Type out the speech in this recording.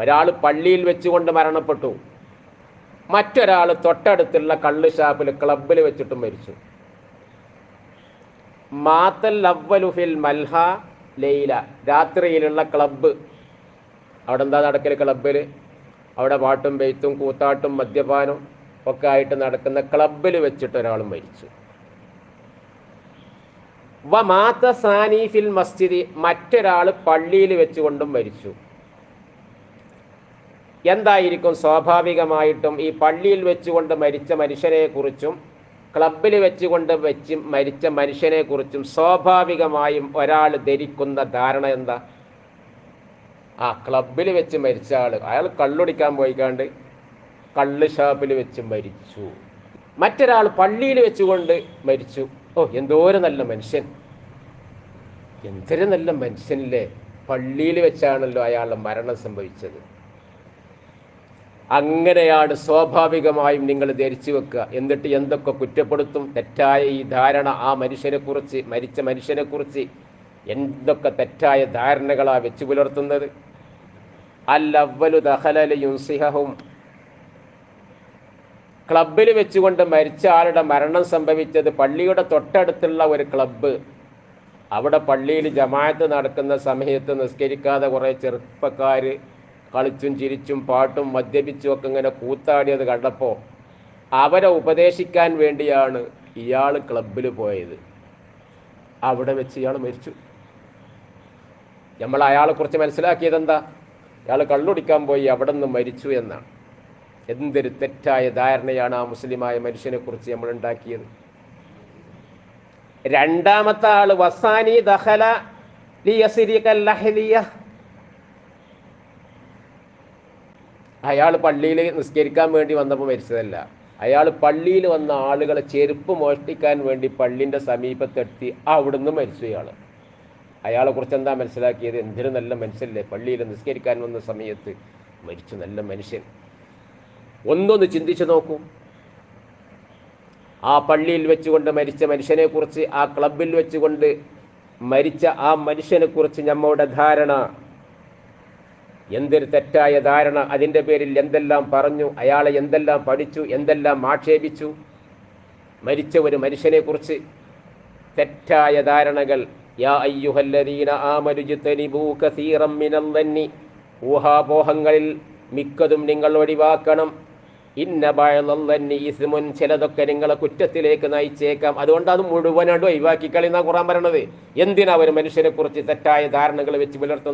ഒരാൾ പള്ളിയിൽ വെച്ചുകൊണ്ട് മരണപ്പെട്ടു. മറ്റൊരാൾ തൊട്ടടുത്തുള്ള കള്ള് ഷാപ്പിൽ ക്ലബിൽ വെച്ചിട്ടും മരിച്ചു. മാത്തൽ അവലുഫിൽ ഫിൽ മൽഹ ലൈല. രാത്രിയിലുള്ള ക്ലബ്ബ്. അവിടെ എന്താ നടക്കൽ ക്ലബിൽ അവിടെ പാട്ടും പെയ്ത്തും കൂത്താട്ടും മദ്യപാനും ഒക്കെ ആയിട്ട് നടക്കുന്ന ക്ലബിൽ വെച്ചിട്ട് ഒരാൾ മരിച്ചു. വ മാത്ത സാനീഫിൽ മസ്ജിദി. മറ്റൊരാൾ പള്ളിയിൽ വെച്ചുകൊണ്ടും മരിച്ചു. എന്തായിരിക്കും സ്വാഭാവികമായിട്ടും ഈ പള്ളിയിൽ വെച്ചുകൊണ്ട് മരിച്ച മനുഷ്യനെക്കുറിച്ചും ക്ലബിൽ വെച്ചുകൊണ്ട് വെച്ച് മരിച്ച മനുഷ്യനെക്കുറിച്ചും സ്വാഭാവികമായും ഒരാൾ ധരിക്കുന്ന ധാരണ എന്താ? ആ ക്ലബിൽ വെച്ച് മരിച്ച ആൾ അയാൾ കള്ളുടിക്കാൻ പോയിക്കാണ്ട് കള്ള് ഷാപ്പിൽ വെച്ച് മരിച്ചു. മറ്റൊരാൾ പള്ളിയിൽ വെച്ചുകൊണ്ട് മരിച്ചു. ഓ എന്തോരം നല്ല മനുഷ്യൻ. എന്തൊരു നല്ല മനുഷ്യനില്ലേ? പള്ളിയിൽ വെച്ചാണല്ലോ അയാളുടെ മരണം സംഭവിച്ചത്. അങ്ങനെയാണ് സ്വാഭാവികമായും നിങ്ങൾ ധരിച്ചു വെക്കുക. എന്നിട്ട് എന്തൊക്കെ കുറ്റപ്പെടുത്തും? തെറ്റായ ഈ ധാരണ ആ മനുഷ്യനെക്കുറിച്ച് മരിച്ച മനുഷ്യനെക്കുറിച്ച് എന്തൊക്കെ തെറ്റായ ധാരണകളാണ് വെച്ചു പുലർത്തുന്നത്? അല്ലവലു ദഹലലയും സിഹവും ക്ലബിൽ വെച്ചുകൊണ്ട് മരിച്ച ആളുടെ മരണം സംഭവിച്ചത് പള്ളിയുടെ തൊട്ടടുത്തുള്ള ഒരു ക്ലബ്ബ്. അവിടെ പള്ളിയിൽ ജമാഅത്ത് നടക്കുന്ന സമയത്ത് നിസ്കരിക്കാതെ കുറേ ചെറുപ്പക്കാർ കളിച്ചും ചിരിച്ചും പാട്ടും മദ്യപിച്ചും ഒക്കെ ഇങ്ങനെ കൂത്താടിയത് കണ്ടപ്പോൾ അവരെ ഉപദേശിക്കാൻ വേണ്ടിയാണ് ഇയാൾ ക്ലബിൽ പോയത്. അവിടെ വെച്ച് ഇയാൾ മരിച്ചു. നമ്മൾ അയാളെക്കുറിച്ച് മനസ്സിലാക്കിയത് എന്താ? ഇയാൾ കള്ളുടിക്കാൻ പോയി അവിടെ നിന്ന് മരിച്ചു എന്നാണ്. എന്തൊരു തെറ്റായ ധാരണയാണ് ആ മുസ്ലിമായ മനുഷ്യനെക്കുറിച്ച് നമ്മൾ ഉണ്ടാക്കിയത്. രണ്ടാമത്തെ ആൾ വസാനി ദഹല ലിയസിരിക്കല്ലഹലിയ അയാൾ പള്ളിയിൽ നിസ്കരിക്കാൻ വേണ്ടി വന്നപ്പോൾ മരിച്ചതല്ല. അയാൾ പള്ളിയിൽ വന്ന ആളുകളെ ചെരുപ്പ് മോഷ്ടിക്കാൻ വേണ്ടി പള്ളിന്റെ സമീപത്തെത്തി അവിടുന്ന് മരിച്ചു ഇയാൾ അയാളെ കുറിച്ച് എന്താ മനസ്സിലാക്കിയത്? എന്തൊരു നല്ല മനുഷ്യല്ലേ പള്ളിയിൽ നിസ്കരിക്കാൻ വന്ന സമയത്ത് മരിച്ചു നല്ല മനുഷ്യൻ. ഒന്നൊന്ന് ചിന്തിച്ചു നോക്കൂ. ആ പള്ളിയിൽ വെച്ചുകൊണ്ട് മരിച്ച മനുഷ്യനെക്കുറിച്ച് ആ ക്ലബിൽ വെച്ചുകൊണ്ട് മരിച്ച ആ മനുഷ്യനെക്കുറിച്ച് നമ്മുടെ ധാരണ എന്തൊരു തെറ്റായ ധാരണ. അതിന്റെ പേരിൽ എന്തെല്ലാം പറഞ്ഞു അയാളെ എന്തെല്ലാം പഠിച്ചു എന്തെല്ലാം ആക്ഷേപിച്ചു. മരിച്ച ഒരു മനുഷ്യനെക്കുറിച്ച് തെറ്റായ ധാരണകൾ. യാ അയ്യുഹല്ലദീന ആമരുജിത്തനിബൂ കസീറം മിനല്ലന്നി ഊഹാപോഹങ്ങളിൽ മിക്കതും നിങ്ങൾ ഒഴിവാക്കണം. ഇന്ന ബഴലല്ലന്നി ഇസ്മുൻ. ചിലതൊക്കെ നിങ്ങളെ കുറ്റത്തിലേക്ക് നയിച്ചേക്കാം. അതുകൊണ്ട് അത് മുഴുവനായിട്ട് ഒഴിവാക്കി കളി കുറാൻ പറയണത്. എന്തിനാ ഒരു മനുഷ്യനെ കുറിച്ച് തെറ്റായ ധാരണകൾ വെച്ച് പുലർത്തുന്നത്?